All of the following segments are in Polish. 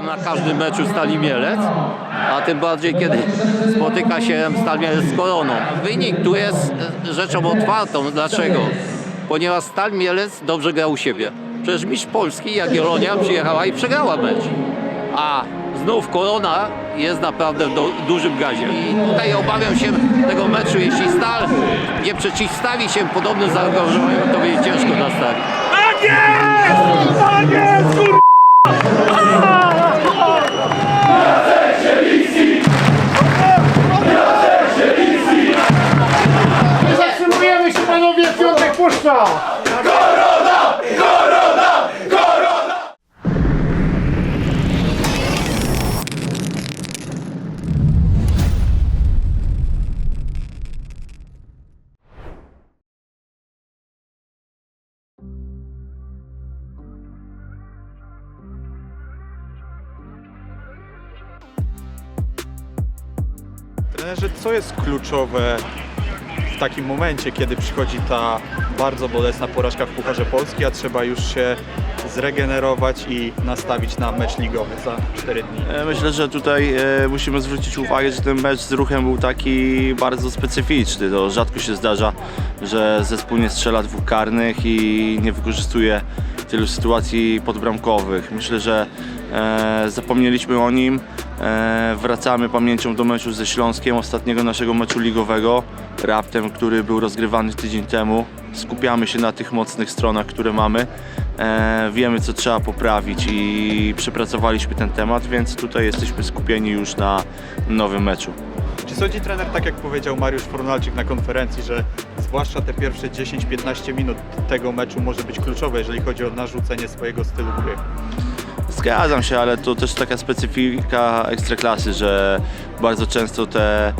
Na każdym meczu Stali Mielec, a tym bardziej kiedy spotyka się Stal Mielec z Koroną. Wynik tu jest e, rzeczą otwartą. Dlaczego? Ponieważ Stal Mielec dobrze gra u siebie. Przecież mistrz Polski Jagiellonia przyjechała i przegrała mecz. A znów Korona jest naprawdę w do, dużym gazie. I tutaj obawiam się tego meczu. Jeśli Stal nie przeciwstawi się podobnym zaangażowaniu, to będzie ciężko na Stali. Tak jest! Tak jest, piątek puszcza! Trenerze, co jest kluczowe w takim momencie, kiedy przychodzi ta bardzo bolesna porażka w Pucharze Polski, a trzeba już się zregenerować i nastawić na mecz ligowy za 4 dni? E, Myślę, że tutaj e, musimy zwrócić uwagę, że ten mecz z ruchem był taki bardzo specyficzny. To rzadko się zdarza, że zespół nie strzela dwóch karnych i nie wykorzystuje tylu sytuacji podbramkowych. Myślę, że e, zapomnieliśmy o nim. Wracamy pamięcią do meczu ze Śląskiem, ostatniego naszego meczu ligowego, raptem, który był rozgrywany tydzień temu. Skupiamy się na tych mocnych stronach, które mamy. E, wiemy, co trzeba poprawić i przepracowaliśmy ten temat, więc tutaj jesteśmy skupieni już na nowym meczu. Czy sądzi trener, tak jak powiedział Mariusz Fornalczyk na konferencji, że zwłaszcza te pierwsze 10-15 minut tego meczu może być kluczowe, jeżeli chodzi o narzucenie swojego stylu gry? Zgadzam się, ale to też taka specyfika ekstraklasy, że bardzo często te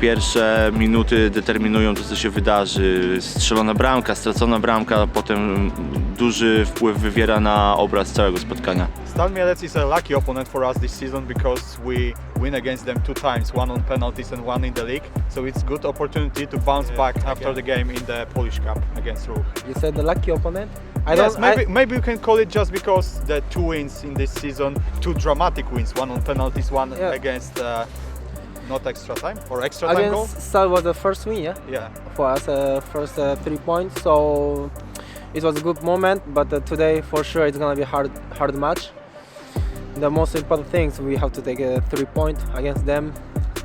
pierwsze minuty determinują to, co się wydarzy. Strzelona bramka, stracona bramka, potem duży wpływ wywiera na obraz całego spotkania. Stal Mielec is a lucky opponent for us this season because we win against them two times, one on penalties and one in the league. So it's good opportunity to bounce back after the game in the Polish Cup against Ruch. You said the lucky opponent? I yes, maybe I, maybe you can call it just because the two wins in this season, two dramatic wins, one on penalties, one Yeah. against uh, not extra time or extra time goal. against Stal was the first win, yeah, Yeah. for us, uh, first uh, three points. So it was a good moment, but uh, today for sure it's gonna be hard, hard match. The most important things we have to take a three point against them.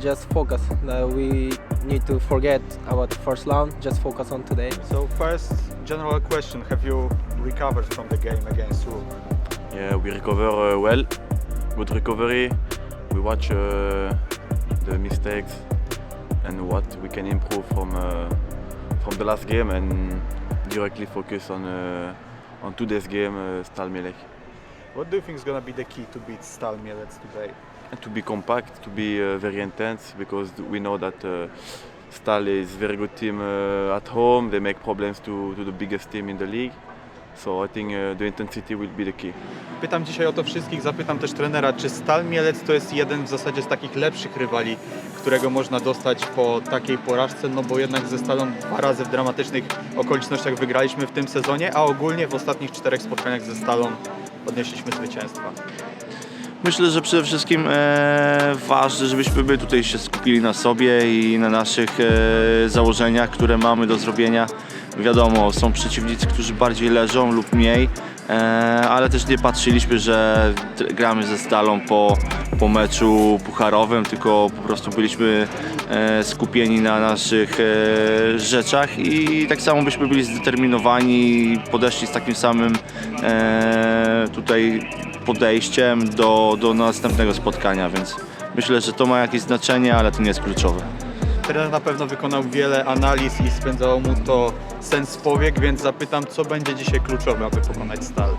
Just focus. Uh, we need to forget about the first round. Just focus on today. So first general question: Have you recovered from the game against Ruch? Yeah, we recover uh, well. Good recovery. We watch uh, the mistakes and what we can improve from uh, from the last game and directly focus on uh, on today's game, uh, Stal Mielec. What do you think is gonna be the key to beat Stal Mielec today? To be compact, to be uh, very intense because we know that uh, Stal is very good team uh, at home. They make problems to, to the biggest team in the league. So I think uh, the intensity will be the key. Pytam dzisiaj o to wszystkich, zapytam też trenera, czy Stal Mielec to jest jeden w zasadzie z takich lepszych rywali, którego można dostać po takiej porażce, no bo jednak ze Stalą dwa razy w dramatycznych okolicznościach wygraliśmy w tym sezonie, a ogólnie w ostatnich czterech spotkaniach ze Stalą odnieśliśmy zwycięstwa. Myślę, że przede wszystkim e, ważne, żebyśmy my tutaj się skupili na sobie i na naszych e, założeniach, które mamy do zrobienia. Wiadomo, są przeciwnicy, którzy bardziej leżą lub mniej, e, ale też nie patrzyliśmy, że gramy ze Stalą po, po meczu pucharowym, tylko po prostu byliśmy e, skupieni na naszych e, rzeczach i tak samo byśmy byli zdeterminowani i podeszli z takim samym tutaj podejściem do, do następnego spotkania, więc myślę, że to ma jakieś znaczenie, ale to nie jest kluczowe. Trener na pewno wykonał wiele analiz i spędzało mu to sens powiek, więc zapytam, co będzie dzisiaj kluczowe, aby pokonać Stal.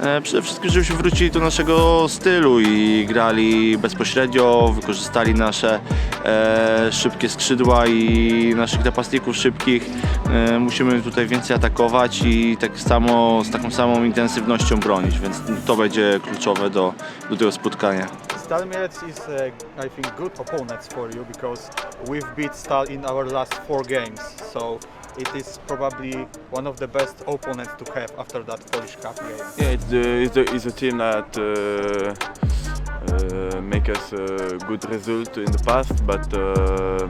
E, Przede wszystkim, żebyśmy wrócili do naszego stylu i grali bezpośrednio, wykorzystali nasze e, szybkie skrzydła i naszych napastników szybkich. E, musimy tutaj więcej atakować i tak samo, z taką samą intensywnością bronić, więc to będzie kluczowe do, do tego spotkania. Stal Mielec is, uh, I think, good opponents for you because we've beat Stal in our last four games. So it is probably one of the best opponents to have after that Polish Cup game. Yeah, it's, the, it's, the, it's a team that uh, make us a good result in the past, but uh,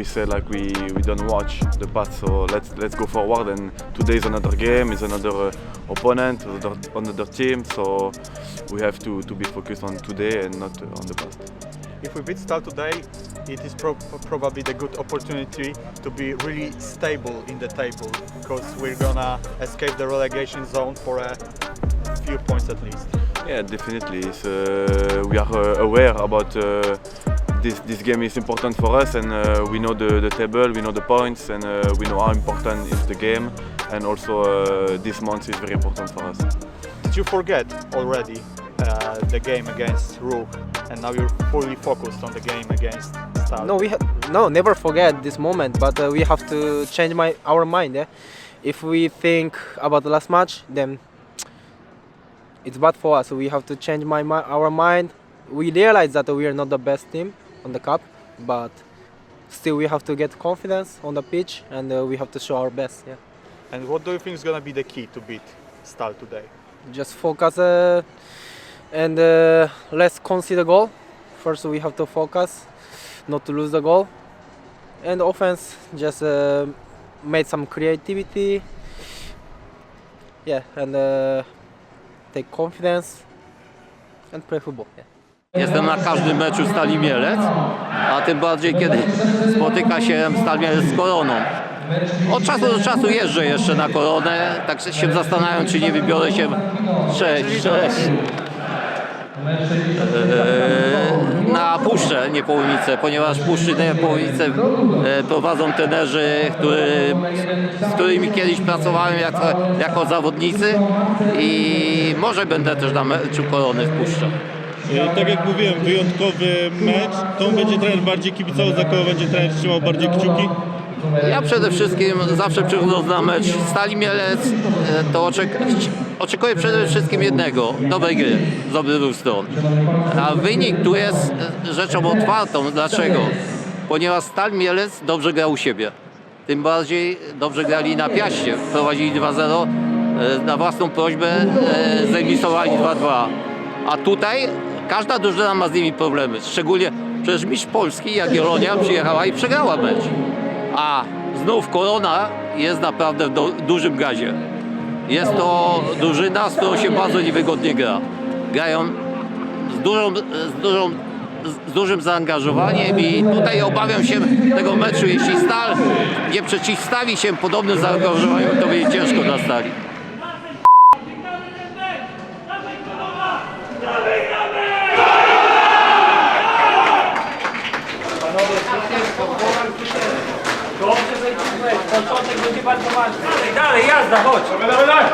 we say like we, we don't watch the past, so let's let's go forward. And today is another game, is another uh, opponent, another, another team, so we have to, to be focused on today and not uh, on the past. If we beat Stal today, it is pro- probably the good opportunity to be really stable in the table because we're gonna escape the relegation zone for a few points at least. Yeah, definitely. It's, uh, we are uh, aware about uh, this. This game is important for us, and uh, we know the, the table, we know the points, and uh, we know how important is the game. And also, uh, this month is very important for us. Did you forget already uh, the game against Rook and now you're fully focused on the game against Stal? No, we ha- no never forget this moment, but uh, we have to change my our mind. Yeah? If we think about the last match, then it's bad for us. We have to change my mi- our mind. We realize that we are not the best team on the cup, but still we have to get confidence on the pitch and uh, we have to show our best. Yeah. And what do you think is gonna be the key to beat Stal today? just focus uh, and uh, let's concede a goal. First, we have to focus not to lose the goal. And offense, just uh, made some creativity. Yeah, and uh, take confidence and play football. Yeah. Jestem na każdym meczu Stali Mielec, a tym bardziej kiedy spotyka się Stal Mielec z Koroną. Od czasu do czasu jeżdżę jeszcze na Koronę, tak się zastanawiam, czy nie wybiorę się sześć, sześć. Eee, na Puszczę Niepołomice, ponieważ Puszczy Niepołomice e, prowadzą trenerzy, który, z którymi kiedyś pracowałem jako, jako zawodnicy i może będę też na meczu Korony w Puszczy. Tak jak mówiłem, wyjątkowy mecz. To będzie trener bardziej kibicował, za kogo będzie trener trzymał bardziej kciuki. Ja przede wszystkim zawsze przychodząc na mecz Stali Mielec, e, to oczek oczekuję przede wszystkim jednego, dobrej gry z obydwu stron. A wynik tu jest e, rzeczą otwartą. Dlaczego? Ponieważ Stal Mielec dobrze grał u siebie. Tym bardziej dobrze grali na Piaście. Prowadzili 2-0, e, na własną prośbę zremisowali 2-2. A tutaj każda drużyna ma z nimi problemy. Szczególnie przecież mistrz Polski Jagiellonia przyjechała i przegrała mecz. A znów Korona jest naprawdę w do, dużym gazie. Jest to drużyna, z którą się bardzo niewygodnie gra. Grają z, dużą, z, dużą, z dużym zaangażowaniem i tutaj obawiam się tego meczu. Jeśli Stal nie przeciwstawi się podobnym zaangażowaniu, to będzie ciężko dla Stali. Dalej, jazda, chodź! Dawaj, dawaj, dawaj!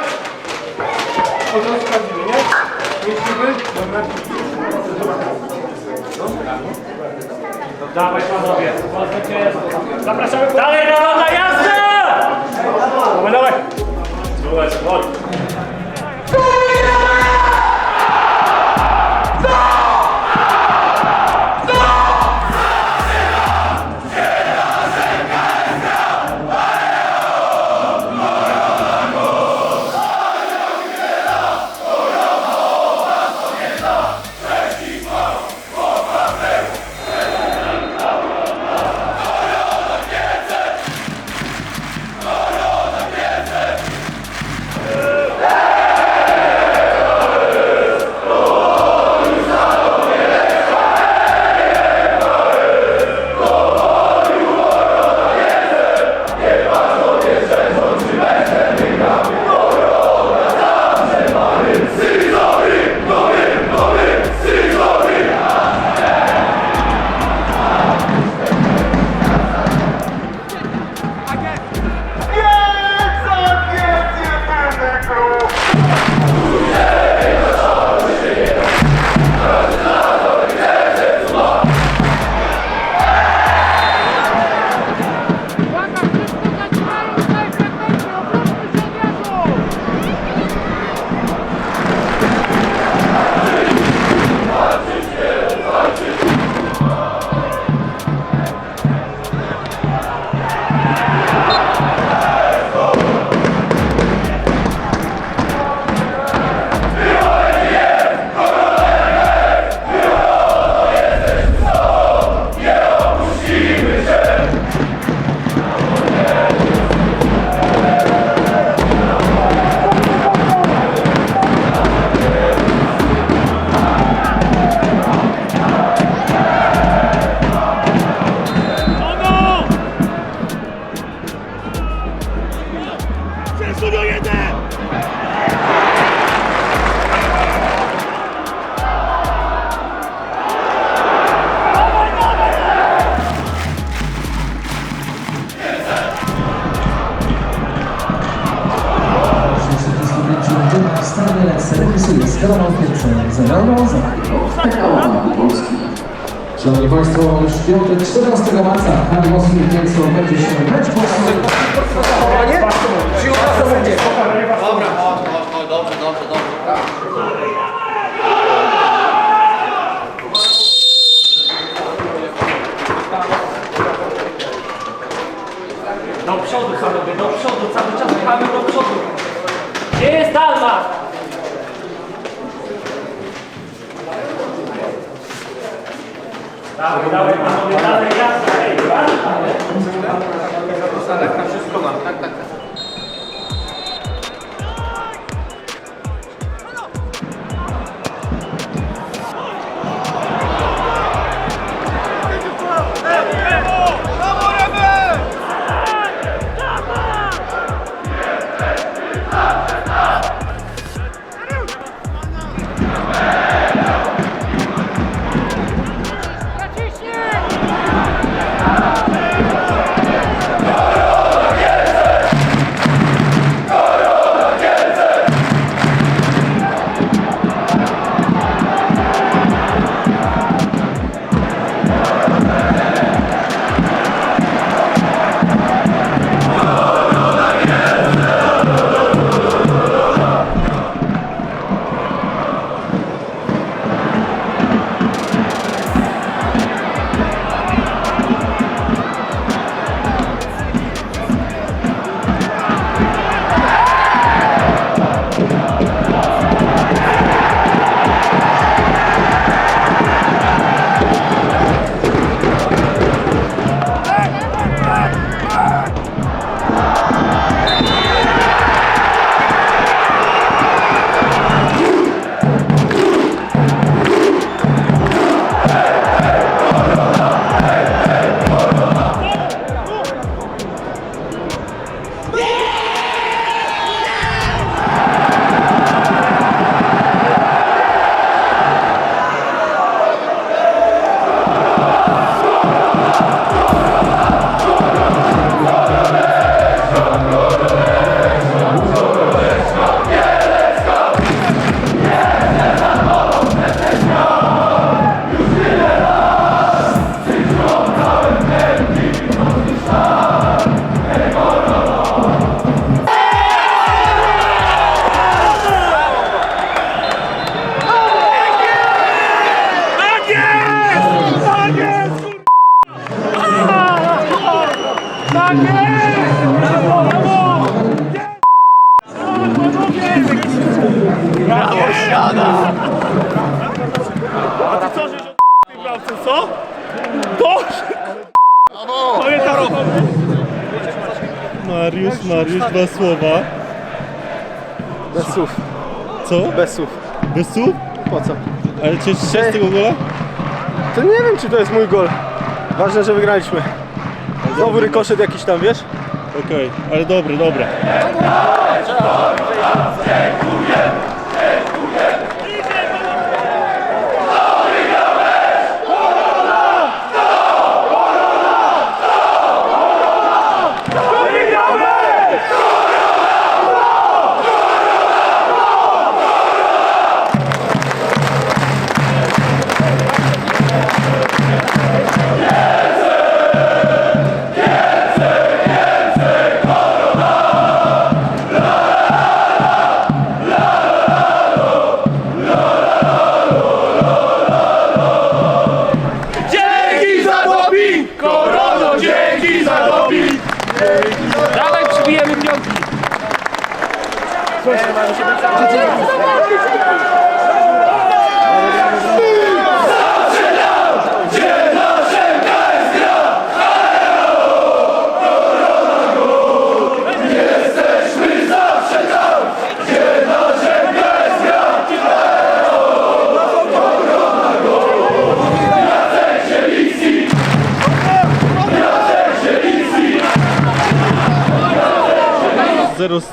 Dawaj panowie, zapraszamy Dalej, na jazda! Dawaj, dawaj! Słuchaj, chodź! Szanowni Państwo, już w piątek 14 marca w hali Moskwy Kielce odbędzie się mecz boxowy Do przodu panowie, do przodu, cały czas pchamy do przodu. Gdzie jest Dalma? Dawaj, dawaj panowie, dalej, dwa słowa. Bez słów, Co? bez słów. Bez słów? Po co? Ale cieszysz się z tego gola? To nie wiem, czy to jest mój gol. Ważne, że wygraliśmy. Znowu rykoszet jakiś tam, wiesz? Okej, ale dobry, dobra. Dawaj,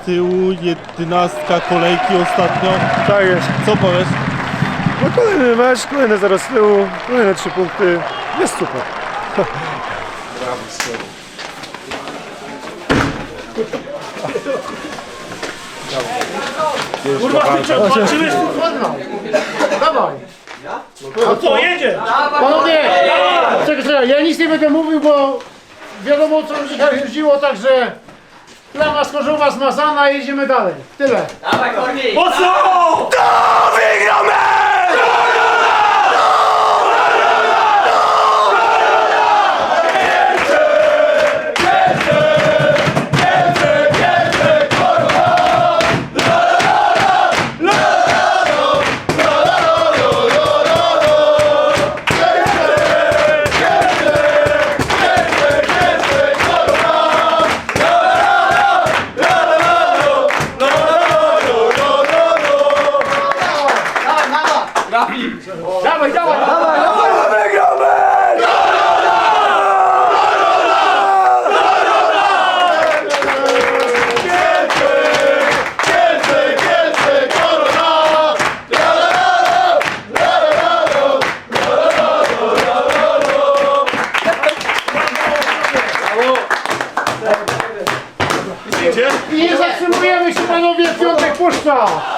tyłu, jedenastka kolejki ostatnio. Tak jest. Co powiesz? No kolejny mecz, kolejne zero z tyłu, kolejne trzy punkty. Jest super. Kurwa, ty co, walczyłeś? Dawaj. No co, jedzie? Panowie, czekaj, czekaj, ja nic nie będę mówił, bo wiadomo co dzisiaj jeździło, także plama skorzowa zmazana i jedziemy dalej. Tyle. Dawaj, I